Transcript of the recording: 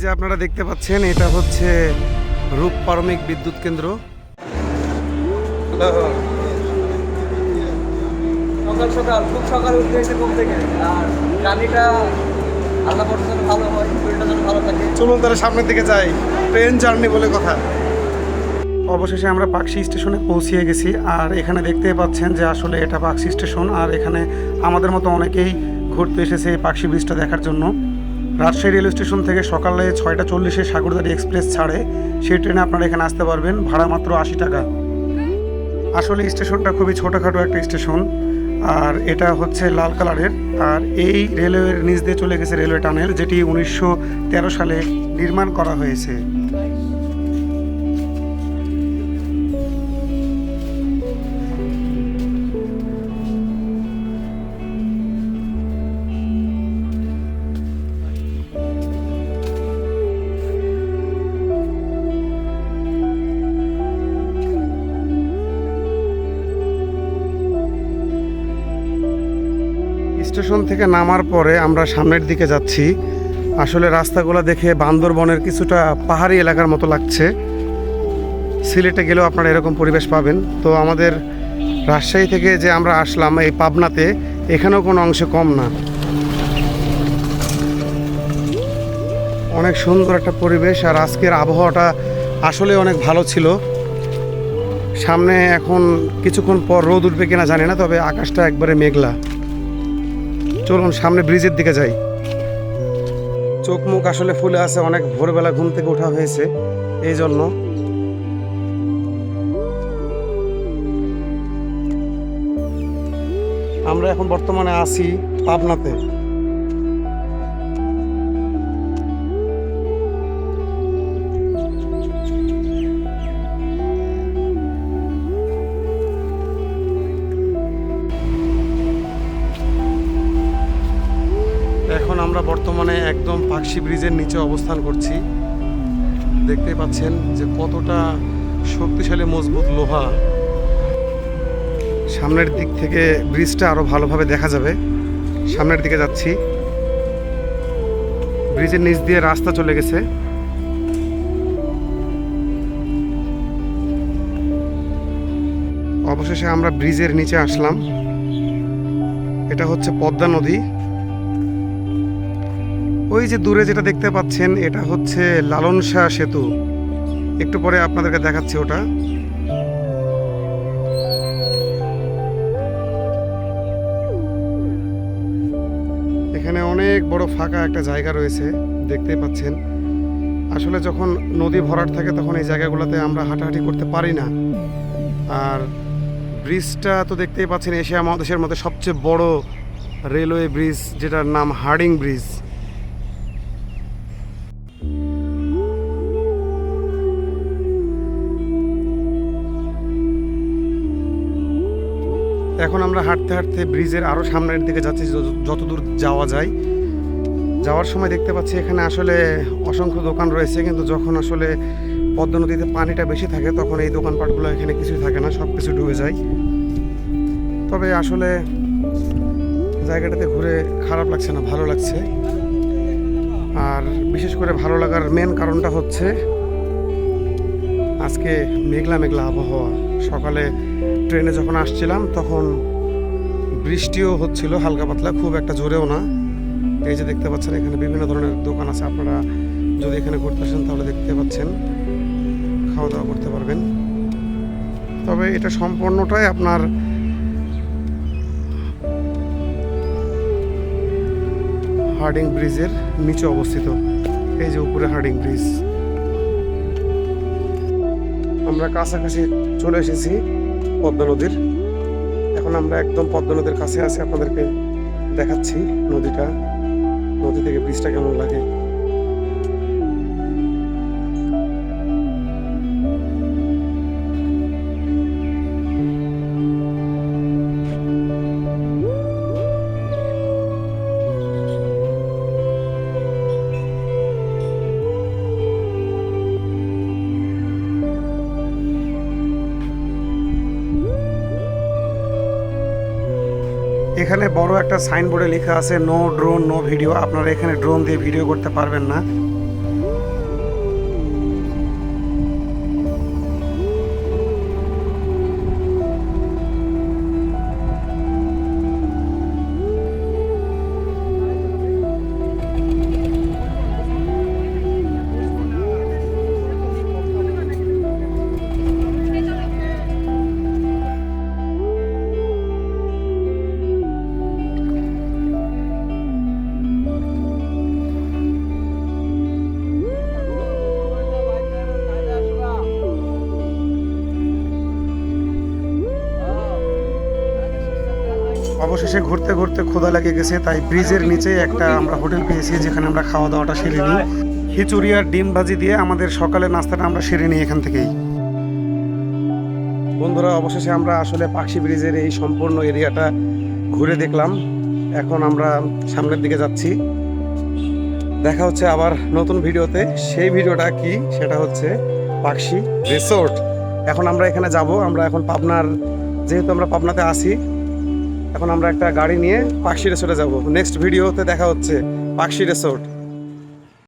যে আপনারা দেখতে পাচ্ছেন এটা হচ্ছে রূপ পারমিক বিদ্যুৎ কেন্দ্র। সকাল সকাল খুব সকালে উঠতে হয়েছে ঘুম থেকে। আর গাড়িটা আল্লাহ যেন ভালো হয় শরীরটা যেন ভালো থাকে। চলুন তাহলে সামনের দিকে যাই। ট্রেন জার্নি বলে কথা। অবশেষে আমরা পাকশি স্টেশনে পৌঁছিয়ে গেছি আর এখানে দেখতে পাচ্ছেন যে আসলে এটা পাকশি স্টেশন আর এখানে আমাদের মতো অনেকেই ঘুরতে এসেছে এই পাকশি ব্রিজটা দেখার জন্য। রাজশাহী রেল স্টেশন থেকে সকালে ছয়টা চল্লিশে সাগরদারি এক্সপ্রেস ছাড়ে। সেই ট্রেনে আপনারা এখানে আসতে পারবেন, ভাড়া মাত্র আশি টাকা। আসলে স্টেশনটা খুবই ছোটোখাটো একটা স্টেশন, আর এটা হচ্ছে লাল কালারের। আর এই রেলওয়ের নিচ দিয়ে চলে গেছে রেলওয়ে টানেল, যেটি উনিশশো তেরো সালে নির্মাণ করা হয়েছে। স্টেশন থেকে নামার পরে আমরা সামনের দিকে যাচ্ছি। আসলে রাস্তাগুলো দেখে বান্দরবনের কিছুটা পাহাড়ি এলাকার মতো লাগছে। সিলেটে গেলেও আপনারা এরকম পরিবেশ পাবেন। তো আমাদের রাজশাহী থেকে যে আমরা আসলাম এই পাবনাতে, এখানেও কোনো অংশে কম না। অনেক সুন্দর একটা পরিবেশ আর আজকের আবহাওয়াটা আসলে অনেক ভালো ছিল। সামনে এখন কিছুক্ষণ পর রোদ উঠবে কিনা জানি না, তবে আকাশটা একবারে মেঘলা। চলুন সামনে ব্রিজের দিকে যাই। চোখ মুখ আসলে ফুলে আছে, অনেক ভোরবেলা ঘুম থেকে ওঠা হয়েছে, এই জন্য। আমরা এখন বর্তমানে আছি পাবনাতে। এখন আমরা বর্তমানে একদম পাকশি ব্রিজের নিচে অবস্থান করছি। দেখতে পাচ্ছেন যে কতটা শক্তিশালী, মজবুত লোহা। সামনের দিক থেকে ব্রিজটা আরও ভালোভাবে দেখা যাবে। সামনের দিকে যাচ্ছি। ব্রিজের নিচ দিয়ে রাস্তা চলে গেছে। অবশেষে আমরা ব্রিজের নিচে আসলাম। এটা হচ্ছে পদ্মা নদী। ওই যে দূরে যেটা দেখতে পাচ্ছেন, এটা হচ্ছে লালন শাহ সেতু। একটু পরে আপনাদেরকে দেখাচ্ছি ওটা। এখানে অনেক বড় ফাঁকা একটা জায়গা রয়েছে, দেখতেই পাচ্ছেন। আসলে যখন নদী ভরাট থাকে, তখন এই জায়গাগুলোতে আমরা হাঁটাহাঁটি করতে পারি না। আর ব্রিজটা তো দেখতেই পাচ্ছেন, এশিয়া মহাদেশের মধ্যে সবচেয়ে বড় রেলওয়ে ব্রিজ, যেটার নাম হার্ডিং ব্রিজ। এখন আমরা হাঁটতে হাঁটতে ব্রিজের আরও সামনের দিকে যাচ্ছি, যত- যতদূর যাওয়া যায়। যাওয়ার সময় দেখতে পাচ্ছি এখানে আসলে অসংখ্য দোকান রয়েছে, কিন্তু যখন আসলে পদ্ম নদীতে পানিটা বেশি থাকে, তখন এই দোকানপাটগুলো এখানে কিছুই থাকে না সব কিছু ডুবে যায়। তবে আসলে জায়গাটাতে ঘুরে খারাপ লাগছে না, ভালো লাগছে। আর বিশেষ করে ভালো লাগার মেন কারণটা হচ্ছে আজকে মেঘলা মেঘলা আবহাওয়া। সকালে ট্রেনে যখন আসছিলাম, তখন বৃষ্টিও হচ্ছিল, হালকা পাতলা, খুব একটা জোরেও না। এই যে দেখতে পাচ্ছেন, এখানে বিভিন্ন ধরনের দোকান আছে, আপনারা যদি এখানে ঘুরতে আসেন, তাহলে দেখতে পাচ্ছেন। খাওয়া দাওয়া করতে পারবেন। তবে এটা সম্পূর্ণটাই আপনার হার্ডিং ব্রিজের নিচে অবস্থিত। এই যে উপরে হার্ডিং ব্রিজ। আমরা কাছাকাছি চলে এসেছি পদ্মা নদীর। এখন আমরা একদম পদ্মা নদীর কাছে আছি, আপনাদেরকে দেখাচ্ছি নদীটা। নদী থেকে ব্রিজটা কেমন লাগে? এখানে বড় একটা সাইনবোর্ডে লেখা আছে, নো ড্রোন, নো ভিডিও। আপনারা এখানে ড্রোন দিয়ে ভিডিও করতে পারবেন না। অবশেষে ঘুরতে ঘুরতে ক্ষুধা লেগে গেছে, তাই ব্রিজের নিচে একটা আমরা হোটেল পেয়েছি, যেখানে আমরা খাওয়া দাওয়াটা সেরে নিই। খিচুড়ি আর ডিম ভাজি দিয়ে আমাদের সকালের নাস্তাটা আমরা সেরে নিই এখান থেকেই। বন্ধুরা, অবশেষে আমরা আসলে পাকশি ব্রিজের এই সম্পূর্ণ এরিয়াটা ঘুরে দেখলাম। এখন আমরা সামনের দিকে যাচ্ছি। দেখা হচ্ছে আবার নতুন ভিডিওতে। সেই ভিডিওটা কি? সেটা হচ্ছে পাকশি রিসোর্ট। এখন আমরা এখানে যাব। আমরা এখন পাবনার, যেহেতু আমরা পাবনাতে আসি এখন আমরা একটা গাড়ি নিয়ে পাকশি রেসোর্টে যাব। নেক্সট ভিডিওতে দেখা হচ্ছে পাকশি রিসোর্ট।